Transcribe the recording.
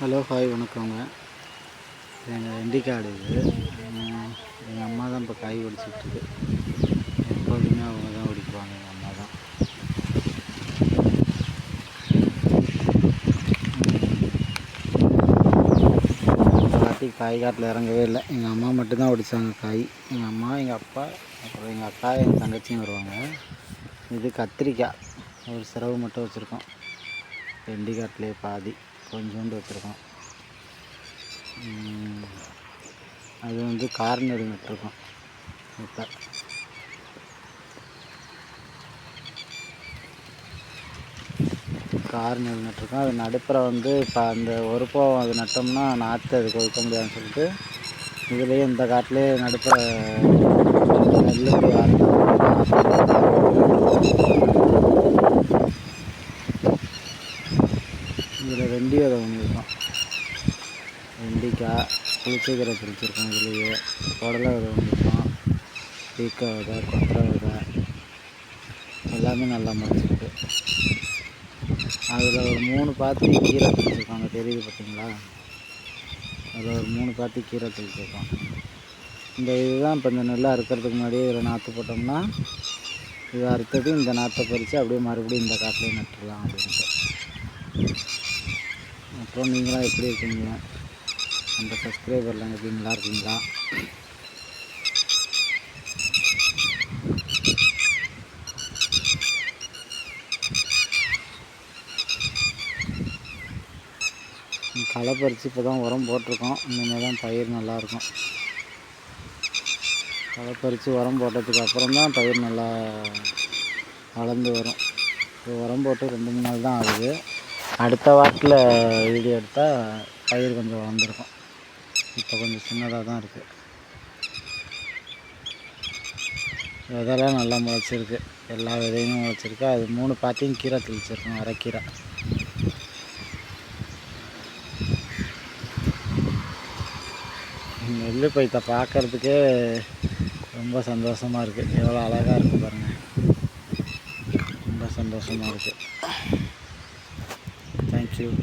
Hello hi வணக்கங்க. எங்கள் வெண்டிக்காடு இது. எங்கள் அம்மா தான் இப்போ காய் ஒடிச்சிட்ருக்கு எப்போதுமே அவங்க தான் ஒடிக்குவாங்க எங்கள் அம்மா தான். வாட்டி காய் காட்டில் இறங்கவே இல்லை. எங்கள் அம்மா மட்டும்தான் ஒடிச்சாங்க காய். எங்கள் அம்மா எங்கள் அப்பா அப்புறம் எங்கள் அக்கா எங்கள் தங்கச்சியும் வருவாங்க. இது கத்திரிக்காய். ஒரு சிறவு மட்டும் வச்சுருக்கோம். வெண்டிக்காட்டிலே பாதி. கொஞ்சோண்டு வச்சுருக்கோம். அது வந்து கார்னர் விட்டுருக்கோம் இப்போ. கார்னர் நட்டுருக்கோம் அது நடுப்புற வந்து இப்போ அந்த ஒரு போகம் அது நட்டோம்னா நாற்று அது கொழுக்க முடியாதுன்னு சொல்லிட்டு இதுலேயே இந்த காட்டிலே நடுப்புற நெல்லுக்கு இதில் வெண்டி விதை பண்ணியிருக்கோம் வெண்டிக்காய் புளிச்சக்கீரை பிடிச்சிருக்கோம் இதுலேயே. புடலை விதை பண்ணியிருக்கோம் பீக்கா விதை கொத்தரை விதை எல்லாமே நல்லா முளைச்சிருக்கு. அதில் ஒரு மூணு பாத்தி கீரை தெளிச்சிருக்காங்க தெரியுது பார்த்தீங்களா அதில் ஒரு மூணு பாத்தி கீரை தெளிச்சிருக்கோம் இந்த இதுதான் இப்போ இந்த நெல்லாக அறுக்கிறதுக்கு முன்னாடியே இதில் நாற்று போட்டோம்னா இது அறுத்தது இந்த நாற்றை பறித்து அப்படியே மறுபடியும் இந்த காட்டிலே நட்டுடலாம் அப்படின்ட்டு. அப்புறம் நீங்களாம் எப்படி இருக்கீங்க? அந்த சப்ஸ்கிரைபர்லாம் எப்படி நல்லா இருக்கீங்களா? களை பறித்து இப்போ தான் உரம் போட்டிருக்கோம். இனிமேல் தான் பயிர் நல்லாயிருக்கும். களை பறித்து உரம் போட்டதுக்கு அப்புறம் தான் பயிர் நல்லா வளர்ந்து வரும். இப்போ உரம் போட்டு ரெண்டு மூணு நாள் தான் ஆகுது. அடுத்த வாரத்தில் வீடியோ எடுத்தால் பயிர் கொஞ்சம் வளர்ந்துருக்கும். இப்போ கொஞ்சம் சின்னதாக தான் இருக்குது விதெல்லாம் நல்லா முளைச்சிருக்கு. எல்லா விதையுமே முளைச்சிருக்கு. அது மூணு பாத்தியும் கீரை தெளிச்சிருக்கோம் அரைக்கீரை நெல் பைத்தை பார்க்கறதுக்கே ரொம்ப சந்தோஷமாக இருக்குது எவ்வளோ அழகாக இருக்குது பாருங்கள் ரொம்ப சந்தோஷமாக இருக்குது you.